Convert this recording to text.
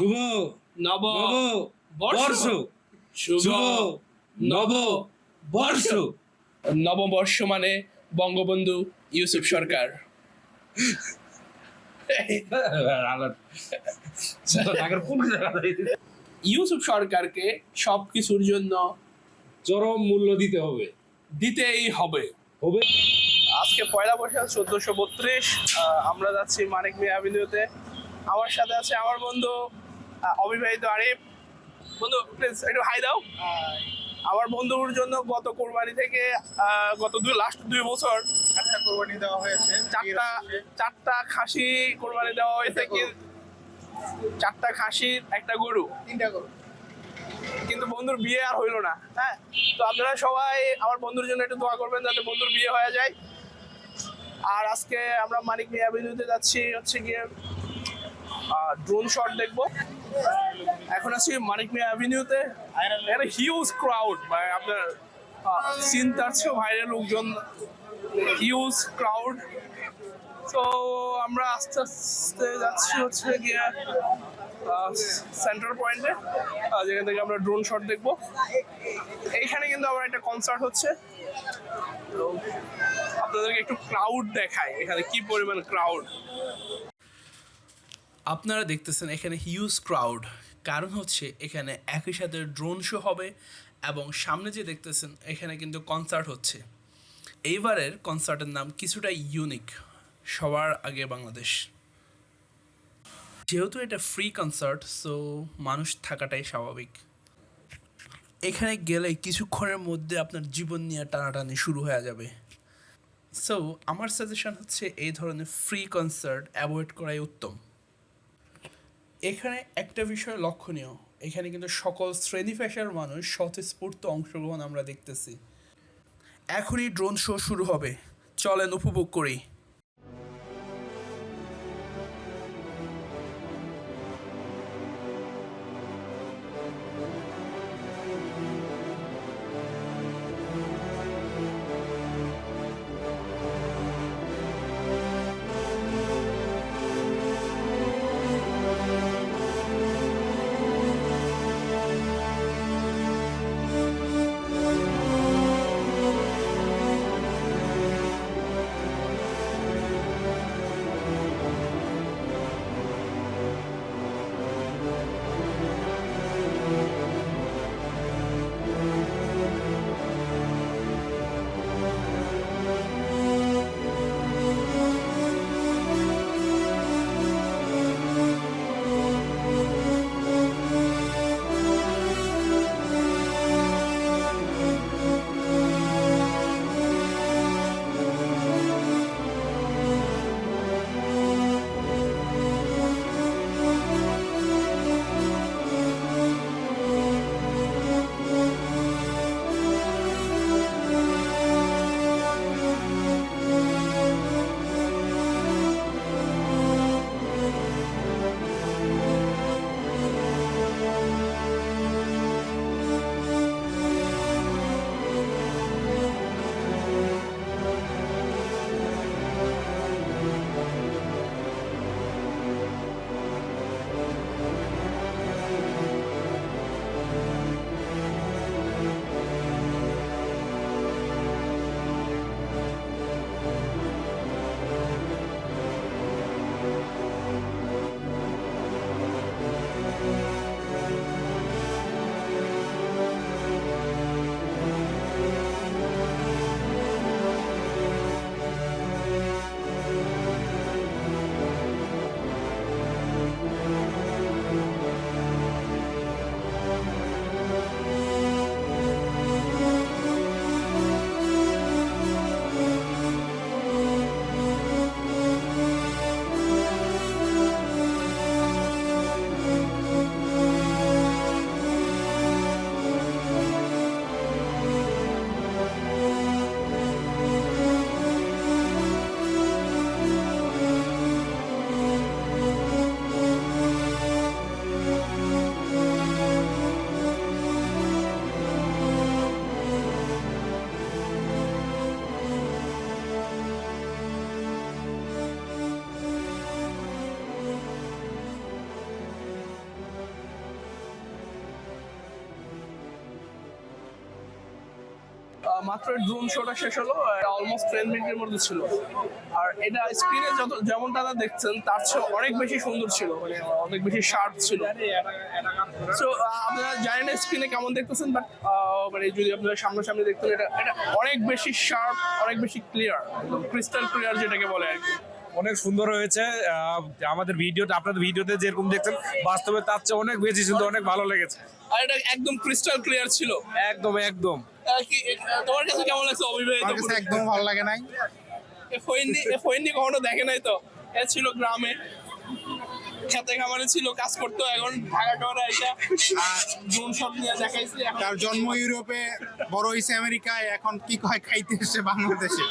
শুভ নব বর্ষ। শুভ নব বর্ষ। নববর্ষ মানে বঙ্গবন্ধু ইউসুফ সরকার। ইউসুফ সরকারকে সব কিছুর জন্য চরম মূল্য দিতে হবে। দিতেই হবে। হবে। আজকে পয়লা বৈশাখ চোদ্দশো বত্রিশ। আমরা যাচ্ছি মানিক মিয়া অ্যাভিনিউতে আমার সাথে আছে আমার বন্ধু অবিবাহিত আরিফ বন্ধু প্লিজ একটু হাই দাও। আমার বন্ধুর জন্য গত কোরবানি থেকে গত দুই লাস্ট দুই বছর একটা কোরবানি দেওয়া হয়েছে চারটা চারটা খাসি কোরবানি দেওয়া হয়েছে কি চারটা খাসির একটা গরু। তিনটা গরু। কিন্তু বন্ধুর বিয়ে আর হইল না হ্যাঁ? তো আপনারা সবাই আমার বন্ধুর জন্য একটু দোয়া করবেন যাতে বন্ধুর বিয়ে হয়ে যায়। আর আজকে আমরা মানিক মিয়া অ্যাভিনিউতে যাচ্ছি হচ্ছে গিয়ে ড্রোন শট দেখব। এখন আছি মানিক মিয়া অ্যাভিনিউতে এখানে হিউজ ক্রাউড মানে আপনার সিন চেয়েও বাইরের লোকজন। হিউজ ক্রাউড তো আমরা আস্তে আস্তে যাচ্ছি হচ্ছে গিয়ে সেন্টার পয়েন্টে যেখান থেকে আমরা ড্রোন শট দেখব। এইখানে কিন্তু আবার একটা কনসার্ট হচ্ছে। তো আপনাদেরকে একটু ক্রাউড দেখায় এখানে কি পরিমাণ ক্রাউড আপনারা দেখতেছেন এখানে হিউজ ক্রাউড কারণ হচ্ছে এখানে একই সাথে ড্রোন শো হবে এবং সামনে যে দেখতেছেন, এখানে কিন্তু কনসার্ট হচ্ছে। এইবারের কনসার্টের নাম কিছুটা ইউনিক সবার আগে বাংলাদেশ। যেহেতু এটা ফ্রি কনসার্ট সো মানুষ থাকাটাই স্বাভাবিক। এখানে গেলে কিছুক্ষণের মধ্যে আপনার জীবন নিয়ে টানাটানি শুরু হয়ে যাবে। সো আমার সাজেশন হচ্ছে এই ধরনের ফ্রি কনসার্ট অ্যাভয়েড করাই উত্তম। এখানে একটা বিষয় লক্ষণীয়। এখানে কিন্তু সকল শ্রেণি পেশার মানুষ স্বতঃস্ফূর্ত অংশগ্রহণ আমরা দেখতেছি। এখনই ড্রোন শো শুরু হবে। চলেন উপভোগ করি। মাত্র ড্রোন শোটা শেষ হলো অলমোস্ট টেন মিনিটের মধ্যে ছিল। আর এটা স্ক্রিনে যত যেমনটা দেখছেন তার চেয়ে অনেক বেশি সুন্দর ছিল মানে অনেক বেশি শার্প ছিল। সো আপনারা জানেন না স্ক্রিনে কেমন দেখতেছেন বাট মানে যদি আপনারা সামনাসামনি দেখতেন এটা এটা অনেক বেশি শার্প অনেক বেশি ক্লিয়ার ক্রিস্টাল ক্লিয়ার যেটাকে বলে আর কি। অনেক সুন্দর হয়েছে আমাদের ভিডিওটা আপনাদের ভিডিওতে যেরকম দেখছেন বাস্তবে তার চেয়ে অনেক বেশি সুন্দর অনেক ভালো লেগেছে। আর এটা একদম ক্রিস্টাল ক্লিয়ার ছিল। একদম একদম। তোমার কাছে কেমন লাগছে অবিবাহিত একদম ভালো লাগে নাই। ফৈন্ডি কখনো দেখে নাই তো? এ ছিল গ্রামে। খেতে খামারে ছিল কাজ করতো এখন ঢাকা শহরে এটা ড্রোন শট নিয়ে দেখাইছে তার জন্ম ইউরোপে বড় হয়েছে আমেরিকায় এখন কি কয় খাইতে এসে বাংলাদেশে।